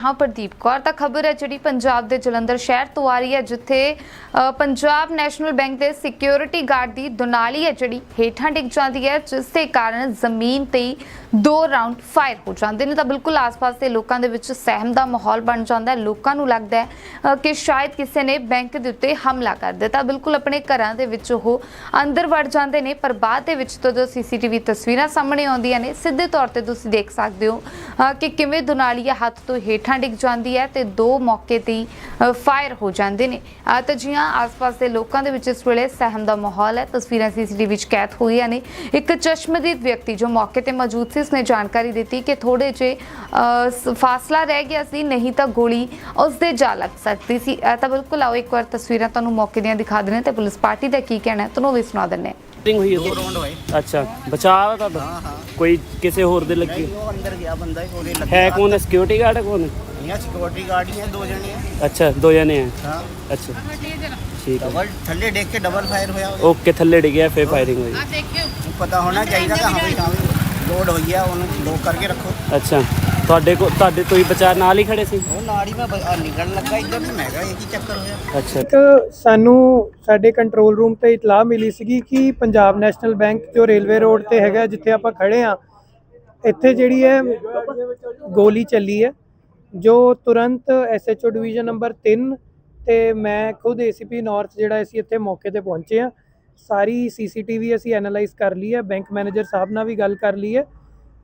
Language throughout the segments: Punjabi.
ਹਾਂ, ਪ੍ਰਦੀਪ ਕੌਰ, ਤਾਂ ਖਬਰ ਹੈ ਜਿਹੜੀ ਪੰਜਾਬ ਦੇ ਜਲੰਧਰ ਸ਼ਹਿਰ ਤੋਂ ਆ ਰਹੀ ਹੈ, ਜਿੱਥੇ ਪੰਜਾਬ ਨੈਸ਼ਨਲ ਬੈਂਕ ਦੇ ਸਿਕਿਉਰਿਟੀ ਗਾਰਡ ਦੀ ਦੁਨਾਲੀ ਹੈ, ਜਿਹੜੀ ਹੇਠਾਂ ਡਿੱਗ ਜਾਂਦੀ ਹੈ, ਜਿਸ ਦੇ ਕਾਰਨ ਜ਼ਮੀਨ ਤੇ ਦੋ ਰਾਉਂਡ ਫਾਇਰ ਹੋ ਜਾਂਦੇ ਨੇ। ਤਾਂ ਬਿਲਕੁਲ ਆਸ-ਪਾਸ ਦੇ ਲੋਕਾਂ ਦੇ ਵਿੱਚ ਸਹਿਮ ਦਾ ਮਾਹੌਲ ਬਣ ਜਾਂਦਾ ਹੈ। ਲੋਕਾਂ ਨੂੰ ਲੱਗਦਾ ਹੈ ਕਿ ਸ਼ਾਇਦ ਕਿਸੇ ਨੇ ਬੈਂਕ ਦੇ ਉੱਤੇ ਹਮਲਾ ਕਰ ਦਿੱਤਾ। ਬਿਲਕੁਲ ਆਪਣੇ ਘਰਾਂ ਦੇ ਵਿੱਚ ਉਹ ਅੰਦਰ ਵੜ ਜਾਂਦੇ ਨੇ, ਪਰ ਬਾਅਦ ਦੇ ਵਿੱਚ ਜਦੋਂ ਸੀਸੀਟੀਵੀ ਤਸਵੀਰਾਂ ਸਾਹਮਣੇ ਆਉਂਦੀਆਂ ਨੇ, ਸਿੱਧੇ ਤੌਰ ਤੇ ਤੁਸੀਂ ਦੇਖ ਸਕਦੇ ਹੋ ਕਿ ਕਿਵੇਂ ਦੁਨਾਲੀਆ ਹੱਥ ਤੋਂ ਹੇਠਾਂ ਡਿੱਗ ਜਾਂਦੀ ਹੈ ਤੇ ਦੋ ਮੌਕੇ ਤੇ ਫਾਇਰ ਹੋ ਜਾਂਦੇ ਨੇ। ਅ, ਤਾਂ ਜੀ ਆਸ-ਪਾਸ ਦੇ ਲੋਕਾਂ ਦੇ ਵਿੱਚ ਇਸ ਵੇਲੇ ਸਹਿਮ ਦਾ ਮਾਹੌਲ ਹੈ। ਤਸਵੀਰਾਂ ਸੀਸੀਟੀਵੀ ਵਿੱਚ ਕੈਦ ਹੋਈਆਂ ਨੇ। ਇੱਕ ਚਸ਼ਮਦੀਦ ਵਿਅਕਤੀ ਜੋ ਮੌਕੇ ਤੇ ਮੌਜੂਦ ਸੀ ਉਸਨੇ ਜਾਣਕਾਰੀ ਦਿੱਤੀ ਕਿ ਥੋੜੇ ਜੇ ਫਾਸਲਾ ਰਹਿ ਗਿਆ ਸੀ ਨਹੀਂ ਤਾਂ ਗੋਲੀ ਉਸ ਦੇ ਜਾ ਲੱਗ ਸਕਦੀ ਸੀ। ਤਾਂ ਬਿਲਕੁਲ ਆਓ ਇੱਕ ਵਾਰ ਤਸਵੀਰਾਂ ਤੁਹਾਨੂੰ ਮੌਕੇ ਦੀਆਂ ਦਿਖਾ ਦਿੰਦੇ ਤੇ ਪੁਲਿਸ ਪਾਰਟੀ ਦਾ ਕੀ ਕਹਿਣਾ ਤੁਹਾਨੂੰ ਵੀ ਸੁਣਾ ਦਿੰਦੇ ਸ਼ੂਟਿੰਗ ਹੋਈ ਦੋ ਰੌਂਡ ਹੋਏ। ਅੱਛਾ ਬਚਾਅ ਤੁਹਾਡਾ? ਹਾਂ ਕੋਈ ਕਿਸੇ ਹੋਰ ਦੇ ਲੱਗੀ? ਉਹ ਅੰਦਰ ਗਿਆ ਬੰਦਾ ਹੀ ਉਹਦੇ ਲੱਗਾ ਹੈ ਕੌਣ ਸਿਕਿਉਰਿਟੀ ਗਾਰਡ ਹੈ ਕੌਣ ਇਹ ਸਿਕਿਉਰਿਟੀ ਗਾਰਡ ਹੀ ਹੈ ਦੋ ਜਣੇ ਆ। ਅੱਛਾ ਦੋ ਜਣੇ ਆ। ਹਾਂ। ਅੱਛਾ। ਠੀਕ ਹੈ। ਡਬਲ ਥੱਲੇ ਡੇਕ ਕੇ ਡਬਲ ਫਾਇਰ ਹੋਇਆ ਉਹਦੇ। ਓਕੇ ਥੱਲੇ ਡਿੱਗਿਆ ਫੇਰ ਫਾਇਰਿੰਗ ਹੋਈ। ਪਤਾ ਹੋਣਾ ਚਾਹੀਦਾ ਕਿ ਹਾਂ ਵੀ ਲੋਡ ਹੋਈ ਆ ਉਹਨੂੰ ਲੋਕ ਕਰਕੇ ਰੱਖੋ। ਅੱਛਾ। ਤੁਹਾਡੇ ਕੋ ਤੁਹਾਡੇ ਤੁਸੀਂ ਬਚਾ ਨਾਲ ਹੀ ਖੜੇ ਸੀ? ਉਹ ਨਾਲ ਹੀ ਮੈਂ ਬ- ਲੱਗਾ ਇੱਧਰ ਨੂੰ ਮੈਂ ਕਿਹਾ ਇਹ ਕੀ ਚੱਕਰ ਹੋਇਆ। ਅੱਛਾ। ਇੱਕ ਸਾਨੂੰ ਸਾਡੇ ਕੰਟਰੋਲ ਰੂਮ ਤੇ ਇਤਲਾਹ ਮਿਲੀ ਸੀਗੀ ਕਿ ਪੰਜਾਬ ਨੈਸ਼ਨਲ ਬੈਂਕ ਜੋ ਰੇਲਵੇ ਰੋਡ ਤੇ ਹੈਗਾ ਜਿੱਥੇ ਆਪਾਂ ਖੜੇ ਆ ਇੱਥੇ ਜਿਹੜੀ ਹੈ ਗੋਲੀ ਚੱਲੀ ਹੈ ਜੋ ਤੁਰੰਤ ਐਸਐਚਓ ਡਿਵੀਜ਼ਨ ਨੰਬਰ 3 ਤੇ ਮੈਂ ਖੁਦ ਏਸੀਪੀ ਨਾਰਥ ਜਿਹੜਾ ਅਸੀਂ ਇੱਥੇ ਮੌਕੇ ਤੇ ਪਹੁੰਚੇ ਆ ਸਾਰੀ ਸੀਸੀਟੀਵੀ ਅਸੀਂ ਐਨਾਲਾਈਜ਼ ਕਰ ਲਈ ਹੈ ਬੈਂਕ ਮੈਨੇਜਰ ਸਾਹਿਬ ਨਾਲ ਵੀ ਗੱਲ ਕਰ ਲਈ ਹੈ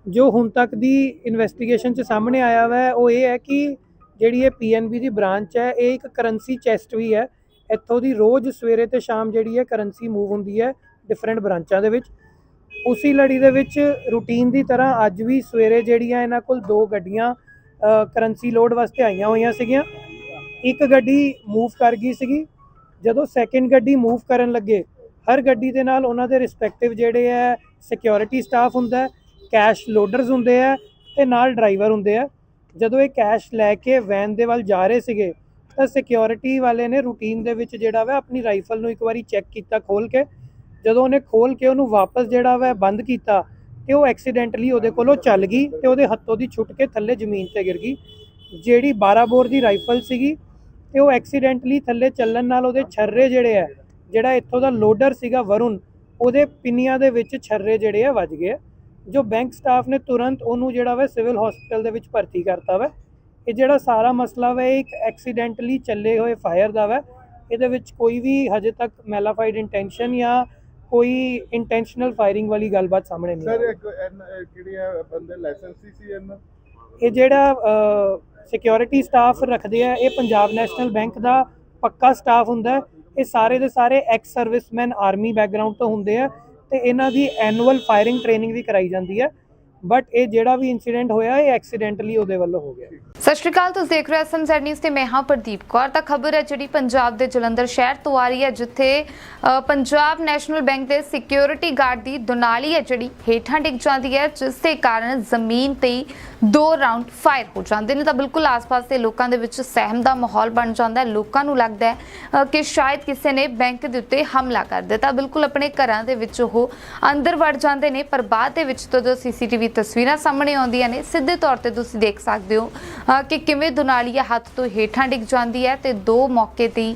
ਜੋ ਹੁਣ ਤੱਕ ਦੀ ਇਨਵੈਸਟੀਗੇਸ਼ਨ ਚ ਸਾਹਮਣੇ ਆਇਆ ਵਾ, ਉਹ ਇਹ ਹੈ ਕਿ ਜਿਹੜੀ ਇਹ ਪੀਐਨਬੀ ਦੀ ਬ੍ਰਾਂਚ ਹੈ, ਇਹ ਇੱਕ ਕਰੰਸੀ ਚੈਸਟ ਵੀ ਹੈ। ਇੱਥੋਂ ਦੀ ਰੋਜ਼ ਸਵੇਰੇ ਤੇ ਸ਼ਾਮ ਜਿਹੜੀ ਹੈ ਕਰੰਸੀ ਮੂਵ ਹੁੰਦੀ ਹੈ ਡਿਫਰੈਂਟ ਬ੍ਰਾਂਚਾਂ ਦੇ ਵਿੱਚ। ਉਸੇ ਲੜੀ ਦੇ ਵਿੱਚ ਰੂਟੀਨ ਦੀ ਤਰ੍ਹਾਂ ਅੱਜ ਵੀ ਸਵੇਰੇ ਜਿਹੜੀਆਂ ਇਹਨਾਂ ਕੋਲ ਦੋ ਗੱਡੀਆਂ ਕਰੰਸੀ ਲੋਡ ਵਾਸਤੇ ਆਈਆਂ ਹੋਈਆਂ ਸੀਗੀਆਂ। ਇੱਕ ਗੱਡੀ ਮੂਵ ਕਰ ਗਈ ਸੀਗੀ। ਜਦੋਂ ਸੈਕਿੰਡ ਗੱਡੀ ਮੂਵ ਕਰਨ ਲੱਗੇ, ਹਰ ਗੱਡੀ ਦੇ ਨਾਲ ਉਹਨਾਂ ਦੇ ਰਿਸਪੈਕਟਿਵ ਜਿਹੜੇ ਹੈ ਸਿਕਿਉਰਿਟੀ ਸਟਾਫ ਹੁੰਦਾ ਹੈ। ਕੈਸ਼ ਲੋਡਰਸ ਹੁੰਦੇ ਆ ਤੇ ਨਾਲ ਡਰਾਈਵਰ ਹੁੰਦੇ ਆ। ਜਦੋਂ ਇਹ ਕੈਸ਼ ਲੈ ਕੇ ਵੈਨ ਦੇ ਵੱਲ ਜਾ ਰਹੇ ਸੀਗੇ, ਤਾਂ ਸਿਕਿਉਰਿਟੀ ਵਾਲੇ ਨੇ ਰੂਟੀਨ ਦੇ ਵਿੱਚ ਜਿਹੜਾ ਵਾ ਆਪਣੀ ਰਾਈਫਲ ਨੂੰ ਇੱਕ ਵਾਰੀ ਚੈੱਕ ਕੀਤਾ ਖੋਲ ਕੇ। ਜਦੋਂ ਉਹਨੇ ਖੋਲ ਕੇ ਉਹਨੂੰ ਵਾਪਸ ਜਿਹੜਾ ਵਾ ਬੰਦ ਕੀਤਾ ਤੇ ਉਹ ਐਕਸੀਡੈਂਟਲੀ ਉਹਦੇ ਕੋਲੋਂ ਚੱਲ ਗਈ ਤੇ ਉਹਦੇ ਹੱਥੋਂ ਦੀ ਛੁੱਟ ਕੇ ਥੱਲੇ ਜ਼ਮੀਨ ਤੇ ਗਿਰ ਗਈ। ਜਿਹੜੀ 12 ਬੋਰ ਦੀ ਰਾਈਫਲ ਸੀਗੀ ਤੇ ਉਹ ਐਕਸੀਡੈਂਟਲੀ ਥੱਲੇ ਚੱਲਣ ਨਾਲ ਉਹਦੇ ਛਰਰੇ ਜਿਹੜੇ ਆ, ਜਿਹੜਾ ਇੱਥੋਂ ਦਾ ਲੋਡਰ ਸੀਗਾ ਵਰੁਣ, ਉਹਦੇ ਪਿੰਨੀਆਂ ਦੇ ਵਿੱਚ ਛਰਰੇ ਜਿਹੜੇ ਆ ਵੱਜ ਗਏ ਆ। ਜੋ ਬੈਂਕ ਸਟਾਫ ਨੇ ਤੁਰੰਤ ਉਹਨੂੰ ਜਿਹੜਾ ਵਾ ਸਿਵਲ ਹਸਪੀਟਲ ਦੇ ਵਿੱਚ ਭਰਤੀ ਕਰਤਾ ਵਾ। ਇਹ ਜਿਹੜਾ ਸਾਰਾ ਮਸਲਾ ਵਾ ਇੱਕ ਐਕਸੀਡੈਂਟਲੀ ਚੱਲੇ ਹੋਏ ਫਾਇਰ ਦਾ ਵਾ। ਇਹਦੇ ਵਿੱਚ ਕੋਈ ਵੀ ਹਜੇ ਤੱਕ ਮੈਲਾਫਾਈਡ ਇੰਟੈਂਸ਼ਨ ਜਾਂ ਕੋਈ ਇੰਟੈਂਸ਼ਨਲ ਫਾਇਰਿੰਗ ਵਾਲੀ ਗੱਲਬਾਤ ਸਾਹਮਣੇ ਨਹੀਂ ਸਰ ਕਿਹੜੀ ਬੰਦੇ ਲਾਇਸੈਂਸ ਸੀ ਇਹਨਾਂ? ਇਹ ਜਿਹੜਾ ਸਿਕਿਉਰਿਟੀ ਸਟਾਫ ਰੱਖਦੇ ਆ ਇਹ ਪੰਜਾਬ ਨੈਸ਼ਨਲ ਬੈਂਕ ਦਾ ਪੱਕਾ ਸਟਾਫ ਹੁੰਦਾ। ਇਹ ਸਾਰੇ ਦੇ ਸਾਰੇ ਐਕਸ ਸਰਵਿਸਮੈਨ ਆਰਮੀ ਬੈਕਗ੍ਰਾਉਂਡ ਤੋਂ ਹੁੰਦੇ ਆ। ਤੇ ਇਹਨਾਂ ਦੀ ਐਨੂਅਲ ਫਾਇਰਿੰਗ ਟ੍ਰੇਨਿੰਗ ਵੀ ਕਰਾਈ ਜਾਂਦੀ ਹੈ। ਬਟ ਇਹ ਜਿਹੜਾ ਵੀ ਇਨਸੀਡੈਂਟ ਹੋਇਆ, ਇਹ ਐਕਸੀਡੈਂਟਲੀ ਉਹਦੇ ਵੱਲੋਂ ਹੋ ਗਿਆ। ਸਤਿ ਸ਼੍ਰੀ ਅਕਾਲ, ਤੁਸੀਂ ਦੇਖ ਰਹੇ ਹੋ ਐਸਐਮਜ਼ੈਡ ਨਿਊਜ਼ ਤੇ ਮੈਂ ਹਾਂ ਪ੍ਰਦੀਪ ਕੌਰ। ਤਾਂ ਖਬਰ ਹੈ ਜਿਹੜੀ ਪੰਜਾਬ ਦੇ ਜਲੰਧਰ ਸ਼ਹਿਰ ਤੋਂ ਆ ਰਹੀ ਹੈ, ਜਿੱਥੇ ਪੰਜਾਬ ਨੈਸ਼ਨਲ ਬੈਂਕ ਦੇ ਸਿਕਿਉਰਿਟੀ ਗਾਰਡ ਦੀ ਦੁਨਾਲੀ ਹੈ, ਜਿਹੜੀ ਹੇਠਾਂ ਡਿੱਗ ਜਾਂਦੀ ਹੈ, ਜਿਸ ਦੇ ਕਾਰਨ ਜ਼ਮੀਨ ਤੇ ਦੋ ਰਾਉਂਡ ਫਾਇਰ ਹੋ ਜਾਂਦੇ ਨੇ ਤਾਂ ਬਿਲਕੁਲ ਆਸ-ਪਾਸ ਦੇ ਲੋਕਾਂ ਦੇ ਵਿੱਚ ਸਹਿਮ ਦਾ ਮਾਹੌਲ ਬਣ ਜਾਂਦਾ ਹੈ ਲੋਕਾਂ ਨੂੰ ਲੱਗਦਾ ਹੈ ਕਿ ਸ਼ਾਇਦ ਕਿਸੇ ਨੇ ਬੈਂਕ ਦੇ ਉੱਤੇ ਹਮਲਾ ਕਰ ਦਿੱਤਾ। ਬਿਲਕੁਲ ਆਪਣੇ ਘਰਾਂ ਦੇ ਵਿੱਚ ਉਹ ਅੰਦਰ ਵੜ ਜਾਂਦੇ ਨੇ ਪਰ ਬਾਅਦ ਦੇ ਵਿੱਚ ਜਦੋਂ ਸੀਸੀਟੀਵੀ ਤਸਵੀਰਾਂ ਸਾਹਮਣੇ ਆਉਂਦੀਆਂ ਨੇ ਸਿੱਧੇ ਤੌਰ ਤੇ ਤੁਸੀਂ ਦੇਖ ਸਕਦੇ ਹੋ ਕਿ ਕਿਵੇਂ ਦੁਨਾਲੀਆ ਹੱਥ ਤੋਂ ਹੇਠਾਂ ਡਿੱਗ ਜਾਂਦੀ ਹੈ ਤੇ ਦੋ ਮੌਕੇ ਤੇ ਹੀ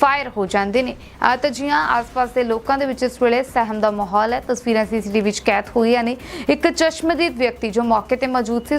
ਫਾਇਰ ਹੋ ਜਾਂਦੇ ਨੇ। ਅ, ਤਾਂ ਜੀ ਆਸ-ਪਾਸ ਦੇ ਲੋਕਾਂ ਦੇ ਵਿੱਚ ਇਸ ਵੇਲੇ ਸਹਿਮ ਦਾ ਮਾਹੌਲ ਹੈ ਤਸਵੀਰਾਂ ਸੀਸੀਟੀਵੀ ਵਿੱਚ ਕੈਦ ਹੋਈਆਂ ਨੇ। ਇੱਕ ਚਸ਼ਮਦੀਦ ਵਿਅਕਤੀ ਜੋ ਮੌਕੇ ਤੇ ਮੌਜੂਦ ਸੀ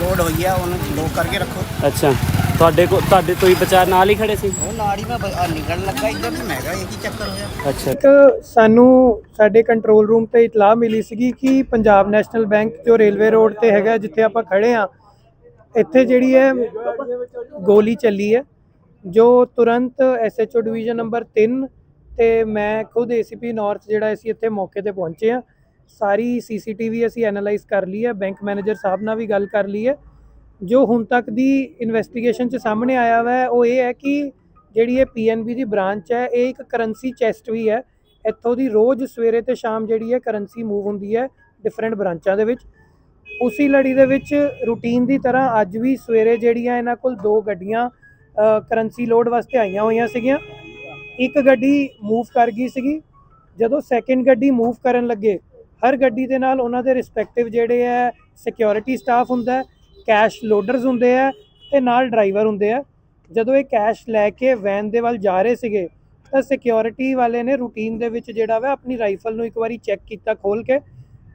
ਲੋਡ ਹੋਈ ਆ ਉਹਨੂੰ ਲੋਕ ਕਰਕੇ ਰੱਖੋ। ਅੱਛਾ। ਤੁਹਾਡੇ ਕੋ ਤੁਹਾਡੇ ਤੋਂ ਹੀ ਬਚਾ ਨਾਲ ਹੀ ਖੜੇ ਸੀ? ਉਹ ਨਾਲ ਹੀ ਮੈਂ ਨਿਕਲਣ ਲੱਗਾ ਇੱਧਰ ਮੈਂ ਕਿਹਾ ਇਹ ਕੀ ਚੱਕਰ ਹੋਇਆ? ਅੱਛਾ। ਇੱਕ ਸਾਨੂੰ ਸਾਡੇ ਕੰਟਰੋਲ ਰੂਮ ਤੇ ਇਤਲਾਹ ਮਿਲੀ ਸੀਗੀ ਕਿ ਪੰਜਾਬ ਨੈਸ਼ਨਲ ਬੈਂਕ ਜੋ ਰੇਲਵੇ ਰੋਡ ਤੇ ਹੈਗਾ ਜਿੱਥੇ ਆਪਾਂ ਖੜੇ ਆ ਇੱਥੇ ਜਿਹੜੀ ਹੈ ਗੋਲੀ ਚੱਲੀ ਹੈ ਜੋ ਤੁਰੰਤ ਐਸਐਚਓ ਡਿਵੀਜ਼ਨ ਨੰਬਰ 3 ਤੇ ਮੈਂ ਖੁਦ ਏਸੀਪੀ ਨਾਰਥ ਜਿਹੜਾ ਅਸੀਂ ਇੱਥੇ ਮੌਕੇ ਤੇ ਪਹੁੰਚੇ ਆ ਸਾਰੀ ਸੀਸੀਟੀਵੀ ਅਸੀਂ ਐਨਾਲਾਈਜ਼ ਕਰ ਲਈ ਹੈ, ਬੈਂਕ ਮੈਨੇਜਰ ਸਾਹਿਬ ਨਾਲ ਵੀ ਗੱਲ ਕਰ ਲਈ ਹੈ। ਜੋ ਹੁਣ ਤੱਕ ਦੀ ਇਨਵੈਸਟੀਗੇਸ਼ਨ ਚ ਸਾਹਮਣੇ ਆਇਆ ਵਾ, ਉਹ ਇਹ ਹੈ ਕਿ ਜਿਹੜੀ ਇਹ ਪੀਐਨਬੀ ਦੀ ਬ੍ਰਾਂਚ ਹੈ, ਇਹ ਇੱਕ ਕਰੰਸੀ ਚੈਸਟ ਵੀ ਹੈ। ਇੱਥੋਂ ਦੀ ਰੋਜ਼ ਸਵੇਰੇ ਤੇ ਸ਼ਾਮ ਜਿਹੜੀ ਹੈ ਕਰੰਸੀ ਮੂਵ ਹੁੰਦੀ ਹੈ ਡਿਫਰੈਂਟ ਬ੍ਰਾਂਚਾਂ ਦੇ ਵਿੱਚ। ਉਸੇ ਲੜੀ ਦੇ ਵਿੱਚ ਰੂਟੀਨ ਦੀ ਤਰ੍ਹਾਂ ਅੱਜ ਵੀ ਸਵੇਰੇ ਜਿਹੜੀਆਂ ਇਹਨਾਂ ਕੋਲ ਦੋ ਗੱਡੀਆਂ ਕਰੰਸੀ ਲੋਡ ਵਾਸਤੇ ਆਈਆਂ ਹੋਈਆਂ ਸੀਗੀਆਂ। ਇੱਕ ਗੱਡੀ ਮੂਵ ਕਰ ਗਈ ਸੀਗੀ। ਜਦੋਂ ਸੈਕਿੰਡ ਗੱਡੀ ਮੂਵ ਕਰਨ ਲੱਗੇ ਹਰ ਗੱਡੀ ਦੇ ਨਾਲ ਉਹਨਾਂ ਦੇ ਰਿਸਪੈਕਟਿਵ ਜਿਹੜੇ ਹੈ ਸਿਕਿਉਰਿਟੀ ਸਟਾਫ ਹੁੰਦਾ ਕੈਸ਼ ਲੋਡਰਸ ਹੁੰਦੇ ਆ ਤੇ ਨਾਲ ਡਰਾਈਵਰ ਹੁੰਦੇ ਆ। ਜਦੋਂ ਇਹ ਕੈਸ਼ ਲੈ ਕੇ ਵੈਨ ਦੇ ਵੱਲ ਜਾ ਰਹੇ ਸੀਗੇ, ਤਾਂ ਸਿਕਿਉਰਿਟੀ ਵਾਲੇ ਨੇ ਰੂਟੀਨ ਦੇ ਵਿੱਚ ਜਿਹੜਾ ਵਾ ਆਪਣੀ ਰਾਈਫਲ ਨੂੰ ਇੱਕ ਵਾਰੀ ਚੈੱਕ ਕੀਤਾ ਖੋਲ ਕੇ।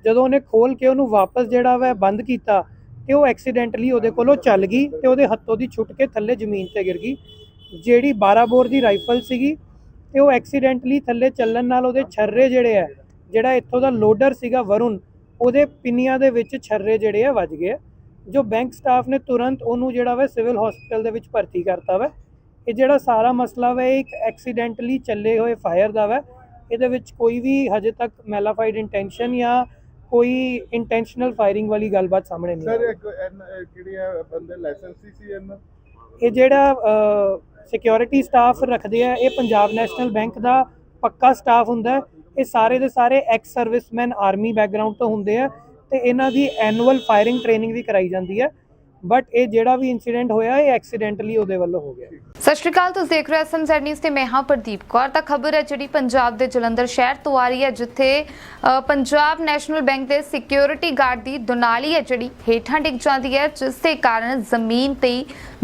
ਜਦੋਂ ਉਹਨੇ ਖੋਲ ਕੇ ਉਹਨੂੰ ਵਾਪਸ ਜਿਹੜਾ ਵਾ ਬੰਦ ਕੀਤਾ, ਤੇ ਉਹ ਐਕਸੀਡੈਂਟਲੀ ਉਹਦੇ ਕੋਲੋਂ ਚੱਲ ਗਈ ਤੇ ਉਹਦੇ ਹੱਥੋਂ ਦੀ ਛੁੱਟ ਕੇ ਥੱਲੇ ਜ਼ਮੀਨ ਤੇ ਗਿਰ ਗਈ। ਜਿਹੜੀ 12 ਬੋਰ ਦੀ ਰਾਈਫਲ ਸੀਗੀ, ਤੇ ਉਹ ਐਕਸੀਡੈਂਟਲੀ ਥੱਲੇ ਚੱਲਣ ਨਾਲ ਉਹਦੇ ਛਰਰੇ ਜਿਹੜੇ ਆ ਜਿਹੜਾ ਇੱਥੋਂ ਦਾ ਲੋਡਰ ਸੀਗਾ ਵਰੁਣ ਉਹਦੇ ਪਿੰਨੀਆਂ ਦੇ ਵਿੱਚ ਛਰਰੇ ਜਿਹੜੇ ਆ ਵੱਜ ਗਏ। ਜੋ ਬੈਂਕ ਸਟਾਫ ਨੇ ਤੁਰੰਤ ਉਹਨੂੰ ਜਿਹੜਾ ਵਾ ਸਿਵਲ ਹਸਪੀਟਲ ਦੇ ਵਿੱਚ ਭਰਤੀ ਕਰਤਾ ਵਾ। ਇਹ ਜਿਹੜਾ ਸਾਰਾ ਮਸਲਾ ਵਾ ਇੱਕ ਐਕਸੀਡੈਂਟਲੀ ਚੱਲੇ ਹੋਏ ਫਾਇਰ ਦਾ ਵਾ। ਇਹਦੇ ਵਿੱਚ ਕੋਈ ਵੀ ਹਜੇ ਤੱਕ ਮੈਲਾਫਾਈਡ ਇੰਟੈਂਸ਼ਨ ਜਾਂ ਕੋਈ ਇੰਟੈਂਸ਼ਨਲ ਫਾਇਰਿੰਗ ਵਾਲੀ ਗੱਲਬਾਤ ਸਾਹਮਣੇ ਨਹੀਂ ਸਰ ਕਿਹੜੀ ਹੈ ਬੰਦੇ ਲਾਇਸੈਂਸੀ ਸੀ ਇਹਨਾਂ? ਇਹ ਜਿਹੜਾ ਸਿਕਿਉਰਿਟੀ ਸਟਾਫ ਰੱਖਦੇ ਆ ਇਹ ਪੰਜਾਬ ਨੈਸ਼ਨਲ ਬੈਂਕ ਦਾ ਪੱਕਾ ਸਟਾਫ ਹੁੰਦਾ। ਹੈ ਇਹ ਸਾਰੇ ਦੇ ਸਾਰੇ ਐਕਸ ਸਰਵਿਸਮੈਨ ਆਰਮੀ ਬੈਕਗ੍ਰਾਉਂਡ ਤੋਂ ਹੁੰਦੇ ਆ ਤੇ ਇਹਨਾਂ ਦੀ ਐਨੂਅਲ ਫਾਇਰਿੰਗ ਟ੍ਰੇਨਿੰਗ ਵੀ ਕਰਾਈ ਜਾਂਦੀ ਹੈ ਬਟ ਇਹ ਜਿਹੜਾ ਵੀ ਇਨਸੀਡੈਂਟ ਹੋਇਆ, ਇਹ ਐਕਸੀਡੈਂਟਲੀ ਉਹਦੇ ਵੱਲੋਂ ਹੋ ਗਿਆ। ਸਤਿ ਸ਼੍ਰੀ ਅਕਾਲ, ਤੁਸੀਂ ਦੇਖ ਰਹੇ ਹੋ ਐਸਐਮਜ਼ੈਡ ਨਿਊਜ਼ ਤੇ ਮੈਂ ਹਾਂ ਪ੍ਰਦੀਪ ਕੌਰ। ਤਾਂ ਖਬਰ ਹੈ ਜਿਹੜੀ ਪੰਜਾਬ ਦੇ ਜਲੰਧਰ ਸ਼ਹਿਰ ਤੋਂ ਆ ਰਹੀ ਹੈ, ਜਿੱਥੇ ਪੰਜਾਬ ਨੈਸ਼ਨਲ ਬੈਂਕ ਦੇ ਸਿਕਿਉਰਿਟੀ ਗਾਰਡ ਦੀ ਦੁਨਾਲੀ ਹੈ, ਜਿਹੜੀ ਹੇਠਾਂ ਡਿੱਗ ਜਾਂਦੀ ਹੈ, ਜਿਸ ਦੇ ਕਾਰਨ ਜ਼ਮੀਨ ਤੇ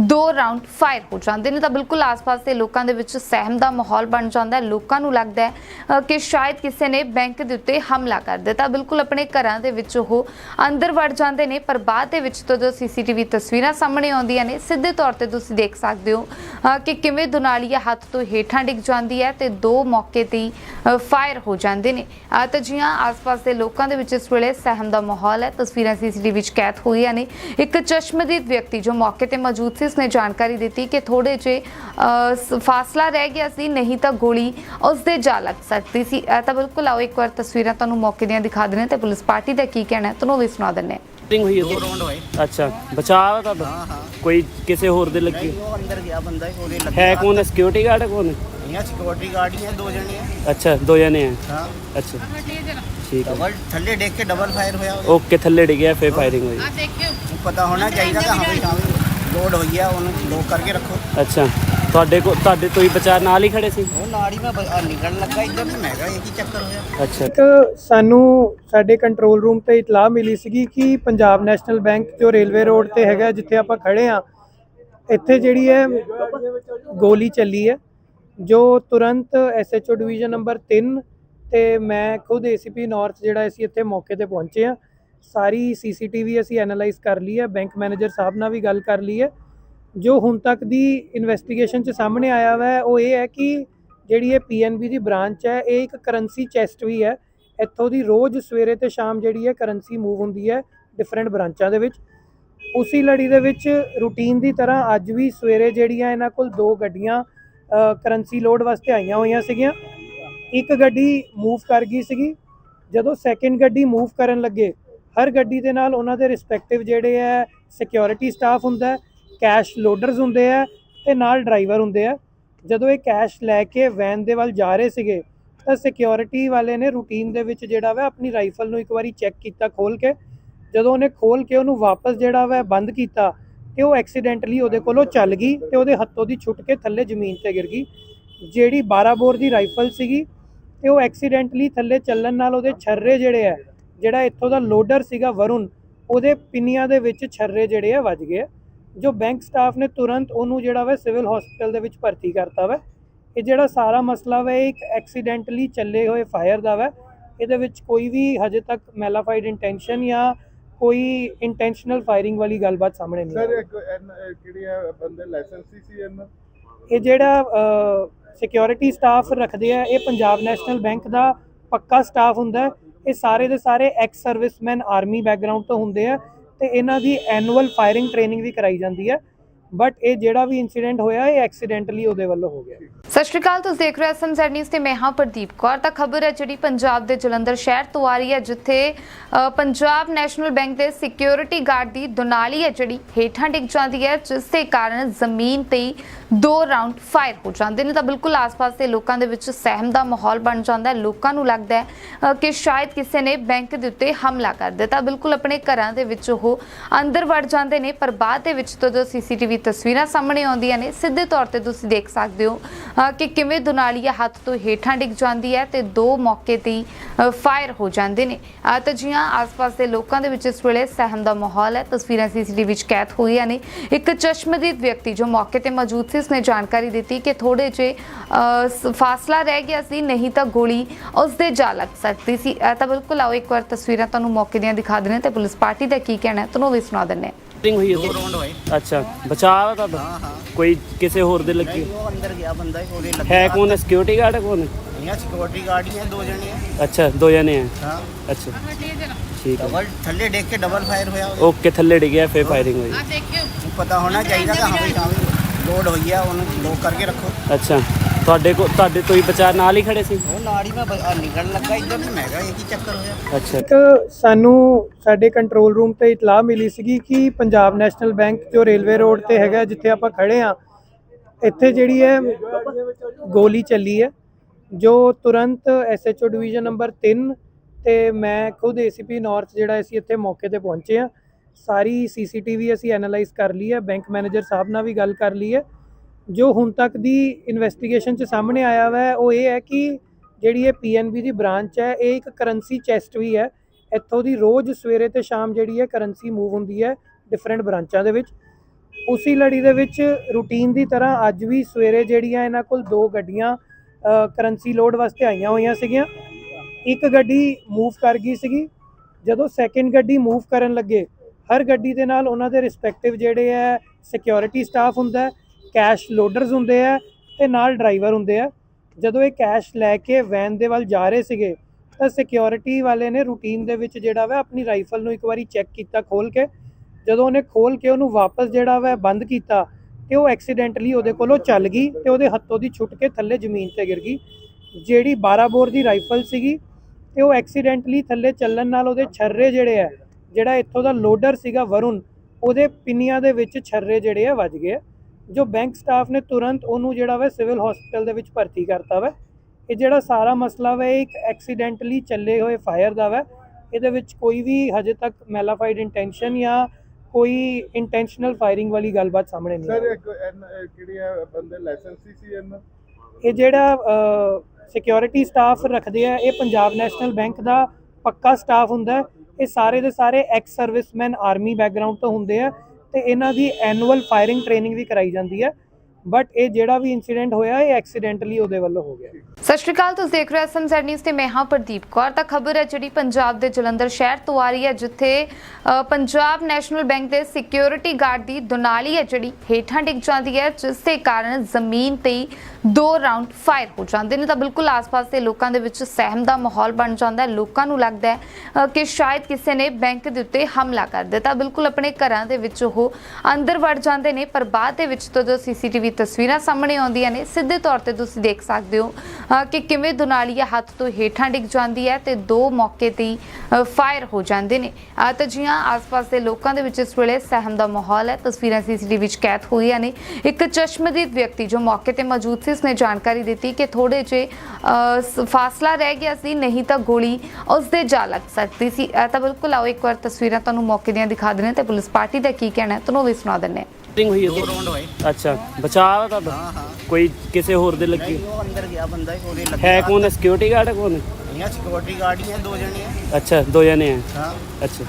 ਦੋ ਰਾਉਂਡ ਫਾਇਰ ਹੋ ਜਾਂਦੇ ਨੇ। ਤਾਂ ਬਿਲਕੁਲ ਆਸ-ਪਾਸ ਦੇ ਲੋਕਾਂ ਦੇ ਵਿੱਚ ਸਹਿਮ ਦਾ ਮਾਹੌਲ ਬਣ ਜਾਂਦਾ ਹੈ। ਲੋਕਾਂ ਨੂੰ ਲੱਗਦਾ ਹੈ ਕਿ ਸ਼ਾਇਦ ਕਿਸੇ ਨੇ ਬੈਂਕ ਦੇ ਉੱਤੇ ਹਮਲਾ ਕਰ ਦਿੱਤਾ। ਬਿਲਕੁਲ ਆਪਣੇ ਘਰਾਂ ਦੇ ਵਿੱਚ ਉਹ ਅੰਦਰ ਵੜ ਜਾਂਦੇ ਨੇ, ਪਰ ਬਾਅਦ ਦੇ ਵਿੱਚ ਜਦੋਂ ਸੀਸੀਟੀਵੀ ਤਸਵੀਰਾਂ ਸਾਹਮਣੇ ਆਉਂਦੀਆਂ ਨੇ, ਸਿੱਧੇ ਤੌਰ ਤੇ ਤੁਸੀਂ ਦੇਖ ਸਕਦੇ ਹੋ ਕਿ ਕਿਵੇਂ ਦੁਨਾਲੀਆ ਹੱਥ ਤੋਂ ਹੇਠਾਂ ਡਿੱਗ ਜਾਂਦੀ ਹੈ ਤੇ ਦੋ ਮੌਕੇ ਤੇ ਹੀ ਫਾਇਰ ਹੋ ਜਾਂਦੇ ਨੇ। ਤਾਂ ਜੀਆਂ ਆਸ-ਪਾਸ ਦੇ ਲੋਕਾਂ ਦੇ ਵਿੱਚ ਇਸ ਵੇਲੇ ਸਹਿਮ ਦਾ ਮਾਹੌਲ ਹੈ। ਤਸਵੀਰਾਂ ਸੀਸੀਟੀਵੀ ਵਿੱਚ ਕੈਦ ਹੋਈਆਂ ਨੇ। ਇੱਕ ਚਸ਼ਮਦੀਦ ਵਿਅਕਤੀ ਜੋ ਮੌਕੇ ਤੇ ਮੌਜੂਦ ਸੀ, ਉਸਨੇ ਜਾਣਕਾਰੀ ਦਿੱਤੀ ਕਿ ਥੋੜੇ ਜੇ ਫਾਸਲਾ ਰਹਿ ਗਿਆ ਸੀ, ਨਹੀਂ ਤਾਂ ਗੋਲੀ ਉਸਦੇ ਜਾ ਲੱਗ ਸਕਦੀ ਸੀ। ਤਾਂ ਬਿਲਕੁਲ ਆਓ, ਇੱਕ ਵਾਰ ਤਸਵੀਰਾਂ ਤੁਹਾਨੂੰ ਮੌਕੇ ਦੀਆਂ ਦਿਖਾ ਦਿੰਦੇ ਹਾਂ ਤੇ ਪੁਲਿਸ ਪਾਰਟੀ ਦਾ ਕੀ ਕਹਿਣਾ ਹੈ, ਤੁਹਾਨੂੰ ਵੀ ਸੁਣਾ ਦਿੰਦੇ ਹਾਂ ਫਾਇਰਿੰਗ ਹੋਈ ਦੋ ਹੈ ਰੌਂਡ ਹੋਏ। ਅੱਛਾ ਬਚਾਅ ਹੈ ਤੁਹਾਡਾ? ਹਾਂ ਹਾਂ। ਕੋਈ ਕਿਸੇ ਹੋਰ ਦੇ ਲੱਗੀ? ਨਹੀਂ ਉਹ ਅੰਦਰ ਗਿਆ ਬੰਦਾ ਹੀ, ਉਹਦੇ ਲੱਗੇ ਹੈ ਕੌਣ ਹੈ? ਸਿਕਿਉਰਿਟੀ ਗਾਰਡ ਹੈ ਕੌਣ ਹੈ? ਇਹਨਾਂ ਸਿਕਿਉਰਿਟੀ ਗਾਰਡ ਹੀ ਹੈ ਦੋ ਜਣੇ ਹੈ ਅੱਛਾ ਦੋ ਜਣੇ ਹੈ ਹਾਂ। ਅੱਛਾ। ਠੀਕ ਹੈ। ਡਬਲ ਥੱਲੇ ਡੇਕ ਕੇ ਡਬਲ ਫਾਇਰ ਹੋਇਆ ਉਹਦੇ। ਓਕੇ ਥੱਲੇ ਡਿੱਗਿਆ ਫਿਰ ਫਾਇਰਿੰਗ ਹੋਈ। ਉਹ ਪਤਾ ਹੋਣਾ ਚਾਹੀਦਾ ਕਿ ਹਾਂ ਵੀ ਹਾਂ ਵੀ ਲੋਡ ਹੋਈ ਆ ਉਹਨੂੰ ਲੋਕ ਕਰਕੇ ਰੱਖੋ। ਅੱਛਾ। ਤੁਹਾਡੇ ਕੋ ਤੁਹਾਡੇ ਤੋਂ ਹੀ ਬਚਾਅ ਨਾਲ ਹੀ ਖੜੇ ਸੀ? ਉਹ ਨਾੜੀ ਮੈਂ ਬ- ਆਹ ਨਿਕਲਣ ਲੱਗਾ ਇੱਧਰ ਤੇ ਮੈਂ ਕਿਹਾ ਇਹ ਕੀ ਚੱਕਰ ਹੋਇਆ? ਅੱਛਾ। ਇੱਕ ਸਾਨੂੰ ਸਾਡੇ ਕੰਟਰੋਲ ਰੂਮ ਤੇ ਇਤਲਾਹ ਮਿਲੀ ਸੀਗੀ ਕਿ ਪੰਜਾਬ ਨੈਸ਼ਨਲ ਬੈਂਕ ਜੋ ਰੇਲਵੇ ਰੋਡ ਤੇ ਹੈਗਾ ਜਿੱਥੇ ਆਪਾਂ ਖੜੇ ਆ ਇੱਥੇ ਜਿਹੜੀ ਹੈ ਗੋਲੀ ਚੱਲੀ ਹੈ ਜੋ ਤੁਰੰਤ ਐਸਐਚਓ ਡਿਵੀਜ਼ਨ ਨੰਬਰ 3 ਤੇ ਮੈਂ ਖੁਦ ਏਸੀਪੀ ਨਾਰਥ ਜਿਹੜਾ ਅਸੀਂ ਇੱਥੇ ਮੌਕੇ ਤੇ ਪਹੁੰਚੇ ਆ ਸਾਰੀ ਸੀਸੀਟੀਵੀ ਅਸੀਂ ਐਨਾਲਾਈਜ਼ ਕਰ ਲਈ ਹੈ ਬੈਂਕ ਮੈਨੇਜਰ ਸਾਹਿਬ ਨਾਲ ਵੀ ਗੱਲ ਕਰ ਲਈ ਹੈ ਜੋ ਹੁਣ ਤੱਕ ਦੀ ਇਨਵੈਸਟੀਗੇਸ਼ਨ ਚ ਸਾਹਮਣੇ ਆਇਆ ਵਾ, ਉਹ ਇਹ ਹੈ ਕਿ ਜਿਹੜੀ ਇਹ ਪੀਐਨਬੀ ਦੀ ਬ੍ਰਾਂਚ ਹੈ, ਇਹ ਇੱਕ ਕਰੰਸੀ ਚੈਸਟ ਵੀ ਹੈ। ਇੱਥੋਂ ਦੀ ਰੋਜ਼ ਸਵੇਰੇ ਤੇ ਸ਼ਾਮ ਜਿਹੜੀ ਹੈ ਕਰੰਸੀ ਮੂਵ ਹੁੰਦੀ ਹੈ ਡਿਫਰੈਂਟ ਬ੍ਰਾਂਚਾਂ ਦੇ ਵਿੱਚ। ਉਸੇ ਲੜੀ ਦੇ ਵਿੱਚ ਰੂਟੀਨ ਦੀ ਤਰ੍ਹਾਂ ਅੱਜ ਵੀ ਸਵੇਰੇ ਜਿਹੜੀਆਂ ਇਹਨਾਂ ਕੋਲ ਦੋ ਗੱਡੀਆਂ ਕਰੰਸੀ ਲੋਡ ਵਾਸਤੇ ਆਈਆਂ ਹੋਈਆਂ ਸੀਗੀਆਂ। ਇੱਕ ਗੱਡੀ ਮੂਵ ਕਰ ਗਈ ਸੀਗੀ। ਜਦੋਂ ਸੈਕਿੰਡ ਗੱਡੀ ਮੂਵ ਕਰਨ ਲੱਗੇ, ਹਰ ਗੱਡੀ ਦੇ ਨਾਲ ਉਹਨਾਂ ਦੇ ਰਿਸਪੈਕਟਿਵ ਜਿਹੜੇ ਹੈ ਸਿਕਿਉਰਿਟੀ ਸਟਾਫ ਹੁੰਦਾ ਹੈ। ਕੈਸ਼ ਲੋਡਰਸ ਹੁੰਦੇ ਆ ਤੇ ਨਾਲ ਡਰਾਈਵਰ ਹੁੰਦੇ ਆ। ਜਦੋਂ ਇਹ ਕੈਸ਼ ਲੈ ਕੇ ਵੈਨ ਦੇ ਵੱਲ ਜਾ ਰਹੇ ਸੀਗੇ, ਤਾਂ ਸਿਕਿਉਰਿਟੀ ਵਾਲੇ ਨੇ ਰੂਟੀਨ ਦੇ ਵਿੱਚ ਜਿਹੜਾ ਵਾ ਆਪਣੀ ਰਾਈਫਲ ਨੂੰ ਇੱਕ ਵਾਰੀ ਚੈੱਕ ਕੀਤਾ ਖੋਲ ਕੇ। ਜਦੋਂ ਉਹਨੇ ਖੋਲ ਕੇ ਉਹਨੂੰ ਵਾਪਸ ਜਿਹੜਾ ਵਾ ਬੰਦ ਕੀਤਾ, ਤੇ ਉਹ ਐਕਸੀਡੈਂਟਲੀ ਉਹਦੇ ਕੋਲੋਂ ਚੱਲ ਗਈ ਤੇ ਉਹਦੇ ਹੱਥੋਂ ਦੀ ਛੁੱਟ ਕੇ ਥੱਲੇ ਜ਼ਮੀਨ ਤੇ ਗਿਰ ਗਈ। ਜਿਹੜੀ 12 ਬੋਰ ਦੀ ਰਾਈਫਲ ਸੀਗੀ, ਤੇ ਉਹ ਐਕਸੀਡੈਂਟਲੀ ਥੱਲੇ ਚੱਲਣ ਨਾਲ ਉਹਦੇ ਛਰਰੇ ਜਿਹੜੇ ਆ, ਜਿਹੜਾ ਇੱਥੋਂ ਦਾ ਲੋਡਰ ਸੀਗਾ ਵਰੁਣ, ਉਹਦੇ ਪਿੰਨੀਆਂ ਦੇ ਵਿੱਚ ਛਰਰੇ ਜਿਹੜੇ ਆ ਵੱਜ ਗਏ ਆ। ਜੋ ਬੈਂਕ ਸਟਾਫ ਨੇ ਤੁਰੰਤ ਉਹਨੂੰ ਜਿਹੜਾ ਵਾ ਸਿਵਲ ਹਸਪੀਟਲ ਦੇ ਵਿੱਚ ਭਰਤੀ ਕਰਤਾ ਵਾ। ਇਹ ਜਿਹੜਾ ਸਾਰਾ ਮਸਲਾ ਵਾ ਇੱਕ ਐਕਸੀਡੈਂਟਲੀ ਚੱਲੇ ਹੋਏ ਫਾਇਰ ਦਾ ਵਾ। ਇਹਦੇ ਵਿੱਚ ਕੋਈ ਵੀ ਹਜੇ ਤੱਕ ਮੈਲਾਫਾਈਡ ਇੰਟੈਂਸ਼ਨ ਜਾਂ ਕੋਈ ਇੰਟੈਂਸ਼ਨਲ ਫਾਇਰਿੰਗ ਵਾਲੀ ਗੱਲਬਾਤ ਸਾਹਮਣੇ ਨਹੀਂ ਸਰ ਕਿਹੜੀ ਹੈ ਬੰਦੇ ਲਾਇਸੈਂਸੀ ਸੀ ਇਹਨਾਂ? ਇਹ ਜਿਹੜਾ ਸਿਕਿਉਰਿਟੀ ਸਟਾਫ ਰੱਖਦੇ ਆ ਇਹ ਪੰਜਾਬ ਨੈਸ਼ਨਲ ਬੈਂਕ ਦਾ ਪੱਕਾ ਸਟਾਫ ਹੁੰਦਾ। ਇਹ ਸਾਰੇ ਦੇ ਸਾਰੇ ਐਕਸ ਸਰਵਿਸਮੈਨ ਆਰਮੀ ਬੈਕਗ੍ਰਾਉਂਡ ਤੋਂ ਹੁੰਦੇ ਆ। ਤੇ ਇਹਨਾਂ ਦੀ ਐਨੂਅਲ ਫਾਇਰਿੰਗ ਟ੍ਰੇਨਿੰਗ ਵੀ ਕਰਾਈ ਜਾਂਦੀ ਹੈ। ਬਟ ਇਹ ਜਿਹੜਾ ਵੀ ਇਨਸੀਡੈਂਟ ਹੋਇਆ, ਇਹ ਐਕਸੀਡੈਂਟਲੀ ਉਹਦੇ ਵੱਲੋਂ ਹੋ ਗਿਆ। ਸਤਿ ਸ਼੍ਰੀ ਅਕਾਲ, ਤੁਸੀਂ ਦੇਖ ਰਹੇ ਹੋ ਐਸਐਮਜ਼ੈਡ ਨਿਊਜ਼ ਤੇ ਮੈਂ ਹਾਂ ਪ੍ਰਦੀਪ ਕੌਰ। ਤਾਂ ਖਬਰ ਹੈ ਜਿਹੜੀ ਪੰਜਾਬ ਦੇ ਜਲੰਧਰ ਸ਼ਹਿਰ ਤੋਂ ਆ ਰਹੀ ਹੈ, ਜਿੱਥੇ ਪੰਜਾਬ ਨੈਸ਼ਨਲ ਬੈਂਕ ਦੇ ਸਿਕਿਉਰਿਟੀ ਗਾਰਡ ਦੀ ਦੁਨਾਲੀ ਹੈ, ਜਿਹੜੀ ਹੇਠਾਂ ਡਿੱਗ ਜਾਂਦੀ ਹੈ, ਜਿਸ ਦੇ ਕਾਰਨ ਜ਼ਮੀਨ ਤੇ ਦੋ ਰਾਉਂਡ ਫਾਇਰ ਹੋ ਜਾਂਦੇ ਨੇ ਤਾਂ ਬਿਲਕੁਲ ਆਸ-ਪਾਸ ਦੇ ਲੋਕਾਂ ਦੇ ਵਿੱਚ ਸਹਿਮ ਦਾ ਮਾਹੌਲ ਬਣ ਜਾਂਦਾ ਹੈ। ਲੋਕਾਂ ਨੂੰ ਲੱਗਦਾ ਹੈ ਕਿ ਸ਼ਾਇਦ ਕਿਸੇ ਨੇ ਬੈਂਕ ਦੇ ਉੱਤੇ ਹਮਲਾ ਕਰ ਦਿੱਤਾ। ਬਿਲਕੁਲ ਆਪਣੇ ਘਰਾਂ ਦੇ ਵਿੱਚ ਉਹ ਅੰਦਰ ਵੜ ਜਾਂਦੇ ਨੇ, ਪਰ ਬਾਅਦ ਦੇ ਵਿੱਚ ਜਦੋਂ ਸੀਸੀਟੀਵੀ ਤਸਵੀਰਾਂ ਸਾਹਮਣੇ ਆਉਂਦੀਆਂ ਨੇ, ਸਿੱਧੇ ਤੌਰ ਤੇ ਤੁਸੀਂ ਦੇਖ ਸਕਦੇ ਹੋ ਕਿ ਕਿਵੇਂ ਦੁਨਾਲੀਆ ਹੱਥ ਤੋਂ ਹੇਠਾਂ ਡਿੱਗ ਜਾਂਦੀ ਹੈ ਤੇ ਦੋ ਮੌਕੇ ਤੇ ਫਾਇਰ ਹੋ ਜਾਂਦੇ ਨੇ। ਤਾਂ ਜੀ ਆਸ-ਪਾਸ ਦੇ ਲੋਕਾਂ ਦੇ ਵਿੱਚ ਇਸ ਵੇਲੇ ਸਹਿਮ ਦਾ ਮਾਹੌਲ ਹੈ। ਤਸਵੀਰਾਂ ਸੀਸੀਟੀਵੀ ਵਿੱਚ ਕੈਦ ਹੋਈਆਂ ਨੇ। ਇੱਕ ਚਸ਼ਮਦੀਦ ਵਿਅਕਤੀ ਜੋ ਮੌਕੇ ਤੇ ਮੌਜੂਦ ਸੀ ਉਸਨੇ ਜਾਣਕਾਰੀ ਦਿੱਤੀ ਕਿ ਥੋੜੇ ਜੇ ਫਾਸਲਾ ਰਹਿ ਗਿਆ ਸੀ ਨਹੀਂ ਤਾਂ ਗੋਲੀ ਉਸ ਦੇ ਜਾ ਲੱਗ ਸਕਦੀ ਸੀ। ਅ, ਤਾਂ ਬਿਲਕੁਲ ਆਓ ਇੱਕ ਵਾਰ ਤਸਵੀਰਾਂ ਤੁਹਾਨੂੰ ਮੌਕੇ ਦੀਆਂ ਦਿਖਾ ਦਿੰਦੇ ਹਾਂ ਤੇ ਪੁਲਿਸ ਪਾਰਟੀ ਦਾ ਕੀ ਕਹਿਣਾ ਹੈ ਤੁਹਾਨੂੰ ਵੀ ਸੁਣਾ ਦਿੰਦੇ ਹਾਂ। ਫਾਇਰਿੰਗ ਹੋਈ ਦੋ ਹੈ ਰੌਂਡ ਹੋਏ ਅੱਛਾ ਬਚਾਅ ਤੁਹਾਡਾ? ਹਾਂ ਹਾਂ। ਕੋਈ ਕਿਸੇ ਹੋਰ ਦੇ ਲੱਗੀ? ਨਹੀਂ ਉਹ ਅੰਦਰ ਗਿਆ ਬੰਦਾ ਹੀ ਉਹਦੇ ਲੱਗੇ ਹੈ ਕੌਣ ਸਿਕਿਉਰਿਟੀ ਗਾਰਡ ਹੈ ਕੌਣ ਇਹ ਸਿਕਿਉਰਿਟੀ ਗਾਰਡ ਹੀ ਹੈ ਦੋ ਜਣੇ ਹੈ ਅੱਛਾ ਦੋ ਜਣੇ ਹੈ ਹਾਂ। ਅੱਛਾ। ਠੀਕ ਹੈ। ਡਬਲ ਥੱਲੇ ਡੇਕ ਕੇ ਡਬਲ ਫਾਇਰ ਹੋਇਆ ਓਕੇ ਥੱਲੇ ਡਿੱਗਿਆ ਫੇਰ ਫਾਇਰਿੰਗ ਹੋਈ। ਉਹਨੂੰ ਪਤਾ ਹੋਣਾ ਚਾਹੀਦਾ ਕਿ ਹਾਂ ਵੀ ਹਾਂ ਵੀ ਲੋਡ ਹੋਈ ਆ ਉਹਨੂੰ ਲੋਕ ਕਰਕੇ ਰੱਖੋ। ਅੱਛਾ। ਤੁਹਾਡੇ ਕੋ ਤੁਹਾਡੇ ਤੋਂ ਹੀ ਬਚਾਅ ਨਾਲ ਹੀ ਖੜੇ ਸੀ? ਉਹ ਨਾੜੀ ਮੈਂ ਬ- ਆਹ ਨਿਕਲਣ ਲੱਗਾ ਇੱਧਰ ਤੇ ਮੈਂ ਕਿਹਾ ਇਹ ਕੀ ਚੱਕਰ ਹੋਇਆ? ਅੱਛਾ। ਇੱਕ ਸਾਨੂੰ ਸਾਡੇ ਕੰਟਰੋਲ ਰੂਮ ਤੇ ਇਤਲਾਹ ਮਿਲੀ ਸੀਗੀ ਕਿ ਪੰਜਾਬ ਨੈਸ਼ਨਲ ਬੈਂਕ ਜੋ ਰੇਲਵੇ ਰੋਡ ਤੇ ਹੈਗਾ ਜਿੱਥੇ ਆਪਾਂ ਖੜੇ ਆ ਇੱਥੇ ਜਿਹੜੀ ਹੈ ਗੋਲੀ ਚੱਲੀ ਹੈ ਜੋ ਤੁਰੰਤ ਐਸਐਚਓ ਡਿਵੀਜ਼ਨ ਨੰਬਰ 3 ਤੇ ਮੈਂ ਖੁਦ ਏਸੀਪੀ ਨਾਰਥ ਜਿਹੜਾ ਅਸੀਂ ਇੱਥੇ ਮੌਕੇ ਤੇ ਪਹੁੰਚੇ ਆ ਸਾਰੀ ਸੀਸੀਟੀਵੀ ਅਸੀਂ ਐਨਾਲਾਈਜ਼ ਕਰ ਲਈ ਹੈ, ਬੈਂਕ ਮੈਨੇਜਰ ਸਾਹਿਬ ਨਾਲ ਵੀ ਗੱਲ ਕਰ ਲਈ ਹੈ। ਜੋ ਹੁਣ ਤੱਕ ਦੀ ਇਨਵੈਸਟੀਗੇਸ਼ਨ ਚ ਸਾਹਮਣੇ ਆਇਆ ਵਾ, ਉਹ ਇਹ ਹੈ ਕਿ ਜਿਹੜੀ ਇਹ ਪੀਐਨਬੀ ਦੀ ਬ੍ਰਾਂਚ ਹੈ, ਇਹ ਇੱਕ ਕਰੰਸੀ ਚੈਸਟ ਵੀ ਹੈ। ਇੱਥੋਂ ਦੀ ਰੋਜ਼ ਸਵੇਰੇ ਤੇ ਸ਼ਾਮ ਜਿਹੜੀ ਹੈ ਕਰੰਸੀ ਮੂਵ ਹੁੰਦੀ ਹੈ ਡਿਫਰੈਂਟ ਬ੍ਰਾਂਚਾਂ ਦੇ ਵਿੱਚ। ਉਸੇ ਲੜੀ ਦੇ ਵਿੱਚ ਰੂਟੀਨ ਦੀ ਤਰ੍ਹਾਂ ਅੱਜ ਵੀ ਸਵੇਰੇ ਜਿਹੜੀਆਂ ਇਹਨਾਂ ਕੋਲ ਦੋ ਗੱਡੀਆਂ ਕਰੰਸੀ ਲੋਡ ਵਾਸਤੇ ਆਈਆਂ ਹੋਈਆਂ ਸੀਗੀਆਂ। ਇੱਕ ਗੱਡੀ ਮੂਵ ਕਰ ਗਈ ਸੀਗੀ। ਜਦੋਂ ਸੈਕਿੰਡ ਗੱਡੀ ਮੂਵ ਕਰਨ ਲੱਗੇ ਹਰ ਗੱਡੀ ਦੇ ਨਾਲ ਉਹਨਾਂ ਦੇ ਰਿਸਪੈਕਟਿਵ ਜਿਹੜੇ ਹੈ ਸਿਕਿਉਰਿਟੀ ਸਟਾਫ ਹੁੰਦਾ ਹੈ ਕੈਸ਼ ਲੋਡਰਸ ਹੁੰਦੇ ਆ ਤੇ ਨਾਲ ਡਰਾਈਵਰ ਹੁੰਦੇ ਆ। ਜਦੋਂ ਇਹ ਕੈਸ਼ ਲੈ ਕੇ ਵੈਨ ਦੇ ਵੱਲ ਜਾ ਰਹੇ ਸੀਗੇ, ਤਾਂ ਸਿਕਿਉਰਿਟੀ ਵਾਲੇ ਨੇ ਰੂਟੀਨ ਦੇ ਵਿੱਚ ਜਿਹੜਾ ਵਾ ਆਪਣੀ ਰਾਈਫਲ ਨੂੰ ਇੱਕ ਵਾਰੀ ਚੈੱਕ ਕੀਤਾ ਖੋਲ ਕੇ। ਜਦੋਂ ਉਹਨੇ ਖੋਲ ਕੇ ਉਹਨੂੰ ਵਾਪਸ ਜਿਹੜਾ ਵਾ ਬੰਦ ਕੀਤਾ, ਤੇ ਉਹ ਐਕਸੀਡੈਂਟਲੀ ਉਹਦੇ ਕੋਲੋਂ ਚੱਲ ਗਈ ਤੇ ਉਹਦੇ ਹੱਥੋਂ ਦੀ ਛੁੱਟ ਕੇ ਥੱਲੇ ਜ਼ਮੀਨ ਤੇ ਗਿਰ ਗਈ। ਜਿਹੜੀ 12 ਬੋਰ ਦੀ ਰਾਈਫਲ ਸੀਗੀ, ਤੇ ਉਹ ਐਕਸੀਡੈਂਟਲੀ ਥੱਲੇ ਚੱਲਣ ਨਾਲ ਉਹਦੇ ਛਰਰੇ ਜਿਹੜੇ ਆ ਜਿਹੜਾ ਇੱਥੋਂ ਦਾ ਲੋਡਰ ਸੀਗਾ ਵਰੁਣ ਉਹਦੇ ਪਿੰਨੀਆਂ ਦੇ ਵਿੱਚ ਛਰਰੇ ਜਿਹੜੇ ਆ ਵੱਜ ਗਏ। ਜੋ ਬੈਂਕ ਸਟਾਫ ਨੇ ਤੁਰੰਤ ਉਹਨੂੰ ਜਿਹੜਾ ਵਾ ਸਿਵਲ ਹਸਪੀਟਲ ਦੇ ਵਿੱਚ ਭਰਤੀ ਕਰਤਾ ਵਾ। ਇਹ ਜਿਹੜਾ ਸਾਰਾ ਮਸਲਾ ਵਾ ਇੱਕ ਐਕਸੀਡੈਂਟਲੀ ਚੱਲੇ ਹੋਏ ਫਾਇਰ ਦਾ ਵਾ। ਇਹਦੇ ਵਿੱਚ ਕੋਈ ਵੀ ਹਜੇ ਤੱਕ ਮੈਲਾਫਾਈਡ ਇੰਟੈਂਸ਼ਨ ਜਾਂ ਕੋਈ ਇੰਟੈਂਸ਼ਨਲ ਫਾਇਰਿੰਗ ਵਾਲੀ ਗੱਲਬਾਤ ਸਾਹਮਣੇ ਨਹੀਂ ਸਰ ਕਿਹੜੀ ਹੈ ਬੰਦੇ? ਲਾਇਸੈਂਸੀ ਸੀ ਇਹਨਾਂ? ਇਹ ਜਿਹੜਾ ਸਿਕਿਉਰਿਟੀ ਸਟਾਫ ਰੱਖਦੇ ਆ ਇਹ ਪੰਜਾਬ ਨੈਸ਼ਨਲ ਬੈਂਕ ਦਾ ਪੱਕਾ ਸਟਾਫ ਹੁੰਦਾ ਹੈ। ਇਹ ਸਾਰੇ ਦੇ ਸਾਰੇ ਐਕਸ ਸਰਵਿਸਮੈਨ ਆਰਮੀ ਬੈਕਗ੍ਰਾਉਂਡ ਤੋਂ ਹੁੰਦੇ ਆ ਤੇ ਇਹਨਾਂ ਦੀ ਐਨੂਅਲ ਫਾਇਰਿੰਗ ਟ੍ਰੇਨਿੰਗ ਵੀ ਕਰਾਈ ਜਾਂਦੀ ਹੈ ਬਟ ਇਹ ਜਿਹੜਾ ਵੀ ਇਨਸੀਡੈਂਟ ਹੋਇਆ, ਇਹ ਐਕਸੀਡੈਂਟਲੀ ਉਹਦੇ ਵੱਲੋਂ ਹੋ ਗਿਆ। ਸਤਿ ਸ਼੍ਰੀ ਅਕਾਲ, ਤੁਸੀਂ ਦੇਖ ਰਹੇ ਹੋ ਐਸਐਮਜ਼ੈਡ ਨਿਊਜ਼ ਤੇ ਮੈਂ ਹਾਂ ਪ੍ਰਦੀਪ ਕੌਰ। ਤਾਂ ਖਬਰ ਹੈ ਜਿਹੜੀ ਪੰਜਾਬ ਦੇ ਜਲੰਧਰ ਸ਼ਹਿਰ ਤੋਂ ਆ ਰਹੀ ਹੈ, ਜਿੱਥੇ ਪੰਜਾਬ ਨੈਸ਼ਨਲ ਬੈਂਕ ਦੇ ਸਿਕਿਉਰਿਟੀ ਗਾਰਡ ਦੀ ਦੁਨਾਲੀ ਹੈ, ਜਿਹੜੀ ਹੇਠਾਂ ਡਿੱਗ ਜਾਂਦੀ ਹੈ, ਜਿਸ ਦੇ ਕਾਰਨ ਜ਼ਮੀਨ ਤੇ ਦੋ ਰਾਉਂਡ ਫਾਇਰ ਹੋ ਜਾਂਦੇ ਨੇ। ਤਾਂ ਬਿਲਕੁਲ ਆਸ-ਪਾਸ ਦੇ ਲੋਕਾਂ ਦੇ ਵਿੱਚ ਸਹਿਮ ਦਾ ਮਾਹੌਲ ਬਣ ਜਾਂਦਾ ਹੈ। ਲੋਕਾਂ ਨੂੰ ਲੱਗਦਾ ਹੈ ਕਿ ਸ਼ਾਇਦ ਕਿਸੇ ਨੇ ਬੈਂਕ ਦੇ ਉੱਤੇ ਹਮਲਾ ਕਰ ਦਿੱਤਾ। ਬਿਲਕੁਲ ਆਪਣੇ ਘਰਾਂ ਦੇ ਵਿੱਚ ਉਹ ਅੰਦਰ ਵੜ ਜਾਂਦੇ ਨੇ, ਪਰ ਬਾਅਦ ਦੇ ਵਿੱਚ ਜਦੋਂ ਸੀਸੀਟੀਵੀ ਤਸਵੀਰਾਂ ਸਾਹਮਣੇ ਆਉਂਦੀਆਂ ਨੇ, ਸਿੱਧੇ ਤੌਰ ਤੇ ਤੁਸੀਂ ਦੇਖ ਸਕਦੇ ਹੋ ਕਿ ਕਿਵੇਂ ਦੁਨਾਲੀਆ ਹੱਥ ਤੋਂ ਹੇਠਾਂ ਡਿੱਗ ਜਾਂਦੀ ਹੈ ਤੇ ਦੋ ਮੌਕੇ ਤੇ ਫਾਇਰ ਹੋ ਜਾਂਦੇ ਨੇ। ਅ, ਤਾਂ ਜੀ ਆਸ-ਪਾਸ ਦੇ ਲੋਕਾਂ ਦੇ ਵਿੱਚ ਇਸ ਵੇਲੇ ਸਹਿਮ ਦਾ ਮਾਹੌਲ ਹੈ। ਤਸਵੀਰਾਂ ਸੀਸੀਟੀਵੀ ਵਿੱਚ ਕੈਦ ਹੋਈਆਂ ਨੇ। ਇੱਕ ਚਸ਼ਮਦੀਦ ਵਿਅਕਤੀ ਜੋ ਮੌਕੇ ਤੇ ਮੌਜੂਦ ਸੀ ਉਸਨੇ ਜਾਣਕਾਰੀ ਦਿੱਤੀ ਕਿ ਥੋੜੇ ਜੇ ਫਾਸਲਾ ਰਹਿ ਗਿਆ ਸੀ ਨਹੀਂ ਤਾਂ ਗੋਲੀ ਉਸ ਦੇ ਜਾ ਲੱਗ ਸਕਦੀ ਸੀ। ਤਾਂ ਬਿਲਕੁਲ ਆਓ ਇੱਕ ਵਾਰ ਤਸਵੀਰਾਂ ਤੁਹਾਨੂੰ ਮੌਕੇ ਦੀਆਂ ਦਿਖਾ ਦਿੰਦੇ ਹਾਂ ਤੇ ਪੁਲਿਸ ਪਾਰਟੀ ਦਾ ਕੀ ਕਹਿਣਾ ਤੁਹਾਨੂੰ ਵੀ ਸੁਣਾ ਦਿੰਦੇ ਹਾਂ ਫਾਇਰਿੰਗ ਹੋਈ ਦੋ ਹੈ ਰੌਂਡ ਹੋਏ। ਅੱਛਾ ਬਚਾਅ ਤੁਹਾਡਾ? ਹਾਂ ਹਾਂ। ਕੋਈ ਕਿਸੇ ਹੋਰ ਦੇ ਲੱਗੀ? ਨਹੀਂ ਉਹ ਅੰਦਰ ਗਿਆ ਬੰਦਾ ਹੀ ਉਹਦੇ ਲੱਗੇ ਹੈ ਕੌਣ? ਸਿਕਿਉਰਿਟੀ ਗਾਰਡ ਹੈ ਕੌਣ? ਇਹ ਸਿਕਿਉਰਿਟੀ ਗਾਰਡ ਹੀ ਹੈ ਦੋ ਜਣੇ ਹੈ ਅੱਛਾ ਦੋ ਜਣੇ ਹੈ ਹਾਂ। ਅੱਛਾ।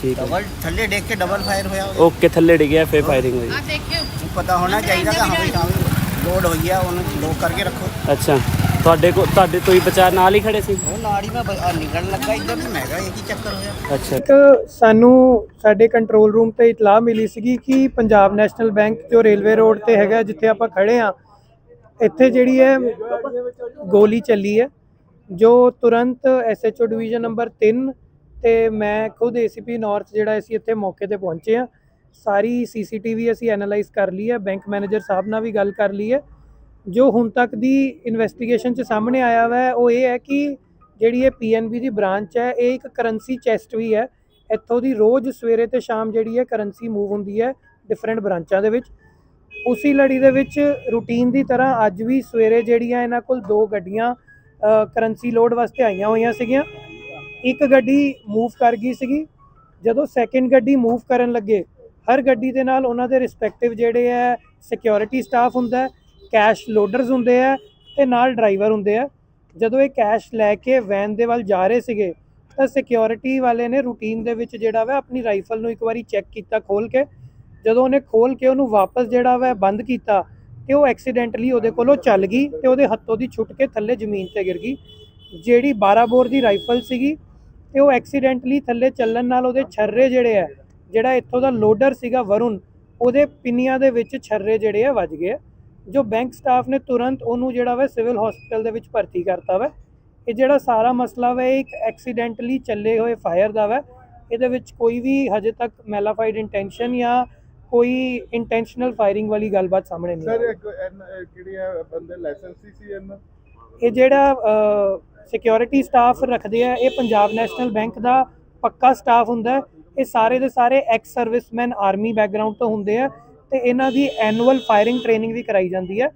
ਠੀਕ ਹੈ। ਡਬਲ ਥੱਲੇ ਡੇਕ ਕੇ ਡਬਲ ਫਾਇਰ ਹੋਇਆ ਓਕੇ ਥੱਲੇ ਡਿੱਗਿਆ ਫੇਰ ਫਾਇਰਿੰਗ ਹੋਈ। ਪਤਾ ਹੋਣਾ ਚਾਹੀਦਾ ਕਿ ਹਾਂ ਵੀ ਹਾਂ ਵੀ ਲੋਡ ਹੋਈ ਆ ਉਹਨੂੰ ਲੋਕ ਕਰਕੇ ਰੱਖੋ। ਅੱਛਾ। ਤੁਹਾਡੇ ਕੋ ਤੁਹਾਡੇ ਤੋਂ ਹੀ ਬਚਾਅ ਨਾਲ ਹੀ ਖੜੇ ਸੀ? ਉਹ ਨਾੜੀ ਮੈਂ ਬ- ਆਹ ਨਿਕਲਣ ਲੱਗਾ ਇੱਧਰ ਤੇ ਮੈਂ ਕਿਹਾ ਇਹ ਕੀ ਚੱਕਰ ਹੋਇਆ? ਅੱਛਾ। ਇੱਕ ਸਾਨੂੰ ਸਾਡੇ ਕੰਟਰੋਲ ਰੂਮ ਤੇ ਇਤਲਾਹ ਮਿਲੀ ਸੀਗੀ ਕਿ ਪੰਜਾਬ ਨੈਸ਼ਨਲ ਬੈਂਕ ਜੋ ਰੇਲਵੇ ਰੋਡ ਤੇ ਹੈਗਾ ਜਿੱਥੇ ਆਪਾਂ ਖੜੇ ਆ ਇੱਥੇ ਜਿਹੜੀ ਹੈ ਗੋਲੀ ਚੱਲੀ ਹੈ ਜੋ ਤੁਰੰਤ ਐਸਐਚਓ ਡਿਵੀਜ਼ਨ ਨੰਬਰ 3 ਤੇ ਮੈਂ ਖੁਦ ਏਸੀਪੀ ਨਾਰਥ ਜਿਹੜਾ ਅਸੀਂ ਇੱਥੇ ਮੌਕੇ ਤੇ ਪਹੁੰਚੇ ਆ ਸਾਰੀ ਸੀਸੀਟੀਵੀ ਅਸੀਂ ਐਨਾਲਾਈਜ਼ ਕਰ ਲਈ ਹੈ ਬੈਂਕ ਮੈਨੇਜਰ ਸਾਹਿਬ ਨਾਲ ਵੀ ਗੱਲ ਕਰ ਲਈ ਹੈ ਜੋ ਹੁਣ ਤੱਕ ਦੀ ਇਨਵੈਸਟੀਗੇਸ਼ਨ ਚ ਸਾਹਮਣੇ ਆਇਆ ਵਾ, ਉਹ ਇਹ ਹੈ ਕਿ ਜਿਹੜੀ ਇਹ ਪੀਐਨਬੀ ਦੀ ਬ੍ਰਾਂਚ ਹੈ, ਇਹ ਇੱਕ ਕਰੰਸੀ ਚੈਸਟ ਵੀ ਹੈ। ਇੱਥੋਂ ਦੀ ਰੋਜ਼ ਸਵੇਰੇ ਤੇ ਸ਼ਾਮ ਜਿਹੜੀ ਹੈ ਕਰੰਸੀ ਮੂਵ ਹੁੰਦੀ ਹੈ ਡਿਫਰੈਂਟ ਬ੍ਰਾਂਚਾਂ ਦੇ ਵਿੱਚ। ਉਸੇ ਲੜੀ ਦੇ ਵਿੱਚ ਰੂਟੀਨ ਦੀ ਤਰ੍ਹਾਂ ਅੱਜ ਵੀ ਸਵੇਰੇ ਜਿਹੜੀਆਂ ਇਹਨਾਂ ਕੋਲ ਦੋ ਗੱਡੀਆਂ ਕਰੰਸੀ ਲੋਡ ਵਾਸਤੇ ਆਈਆਂ ਹੋਈਆਂ ਸੀਗੀਆਂ। ਇੱਕ ਗੱਡੀ ਮੂਵ ਕਰ ਗਈ ਸੀਗੀ। ਜਦੋਂ ਸੈਕਿੰਡ ਗੱਡੀ ਮੂਵ ਕਰਨ ਲੱਗੇ, ਹਰ ਗੱਡੀ ਦੇ ਨਾਲ ਉਹਨਾਂ ਦੇ ਰਿਸਪੈਕਟਿਵ ਜਿਹੜੇ ਹੈ ਸਿਕਿਉਰਿਟੀ ਸਟਾਫ ਹੁੰਦਾ ਹੈ। ਕੈਸ਼ ਲੋਡਰਸ ਹੁੰਦੇ ਆ ਤੇ ਨਾਲ ਡਰਾਈਵਰ ਹੁੰਦੇ ਆ। ਜਦੋਂ ਇਹ ਕੈਸ਼ ਲੈ ਕੇ ਵੈਨ ਦੇ ਵੱਲ ਜਾ ਰਹੇ ਸੀਗੇ, ਤਾਂ ਸਿਕਿਉਰਿਟੀ ਵਾਲੇ ਨੇ ਰੂਟੀਨ ਦੇ ਵਿੱਚ ਜਿਹੜਾ ਵਾ ਆਪਣੀ ਰਾਈਫਲ ਨੂੰ ਇੱਕ ਵਾਰੀ ਚੈੱਕ ਕੀਤਾ ਖੋਲ ਕੇ। ਜਦੋਂ ਉਹਨੇ ਖੋਲ ਕੇ ਉਹਨੂੰ ਵਾਪਸ ਜਿਹੜਾ ਵਾ ਬੰਦ ਕੀਤਾ, ਤੇ ਉਹ ਐਕਸੀਡੈਂਟਲੀ ਉਹਦੇ ਕੋਲੋਂ ਚੱਲ ਗਈ ਤੇ ਉਹਦੇ ਹੱਥੋਂ ਦੀ ਛੁੱਟ ਕੇ ਥੱਲੇ ਜ਼ਮੀਨ ਤੇ ਗਿਰ ਗਈ। ਜਿਹੜੀ 12 ਬੋਰ ਦੀ ਰਾਈਫਲ ਸੀਗੀ, ਤੇ ਉਹ ਐਕਸੀਡੈਂਟਲੀ ਥੱਲੇ ਚੱਲਣ ਨਾਲ ਉਹਦੇ ਛਰਰੇ ਜਿਹੜੇ ਆ, ਜਿਹੜਾ ਇੱਥੋਂ ਦਾ ਲੋਡਰ ਸੀਗਾ ਵਰੁਣ, ਉਹਦੇ ਪਿੰਨੀਆਂ ਦੇ ਵਿੱਚ ਛਰਰੇ ਜਿਹੜੇ ਆ ਵੱਜ ਗਏ ਆ। ਜੋ ਬੈਂਕ ਸਟਾਫ ਨੇ ਤੁਰੰਤ ਉਹਨੂੰ ਜਿਹੜਾ ਵਾ ਸਿਵਲ ਹਸਪੀਟਲ ਦੇ ਵਿੱਚ ਭਰਤੀ ਕਰਤਾ ਵਾ। ਇਹ ਜਿਹੜਾ ਸਾਰਾ ਮਸਲਾ ਵਾ ਇੱਕ ਐਕਸੀਡੈਂਟਲੀ ਚੱਲੇ ਹੋਏ ਫਾਇਰ ਦਾ ਵਾ। ਇਹਦੇ ਵਿੱਚ ਕੋਈ ਵੀ ਹਜੇ ਤੱਕ ਮੈਲਾਫਾਈਡ ਇੰਟੈਂਸ਼ਨ ਜਾਂ ਕੋਈ ਇੰਟੈਂਸ਼ਨਲ ਫਾਇਰਿੰਗ ਵਾਲੀ ਗੱਲਬਾਤ ਸਾਹਮਣੇ ਨਹੀਂ ਸਰ ਕਿਹੜੀ ਹੈ ਬੰਦੇ ਲਾਇਸੈਂਸੀ ਸੀ ਇਹਨਾਂ ਇਹ ਜਿਹੜਾ ਸਿਕਿਉਰਿਟੀ ਸਟਾਫ ਰੱਖਦੇ ਆ ਇਹ ਪੰਜਾਬ ਨੈਸ਼ਨਲ ਬੈਂਕ ਦਾ ਪੱਕਾ ਸਟਾਫ ਹੁੰਦਾ। ਇਹ ਸਾਰੇ ਦੇ ਸਾਰੇ ਐਕਸ ਸਰਵਿਸਮੈਨ ਆਰਮੀ ਬੈਕਗ੍ਰਾਉਂਡ ਤੋਂ ਹੁੰਦੇ ਆ। ਤੇ ਇਹਨਾਂ ਦੀ ਐਨੂਅਲ ਫਾਇਰਿੰਗ ਟ੍ਰੇਨਿੰਗ ਵੀ ਕਰਾਈ ਜਾਂਦੀ ਹੈ।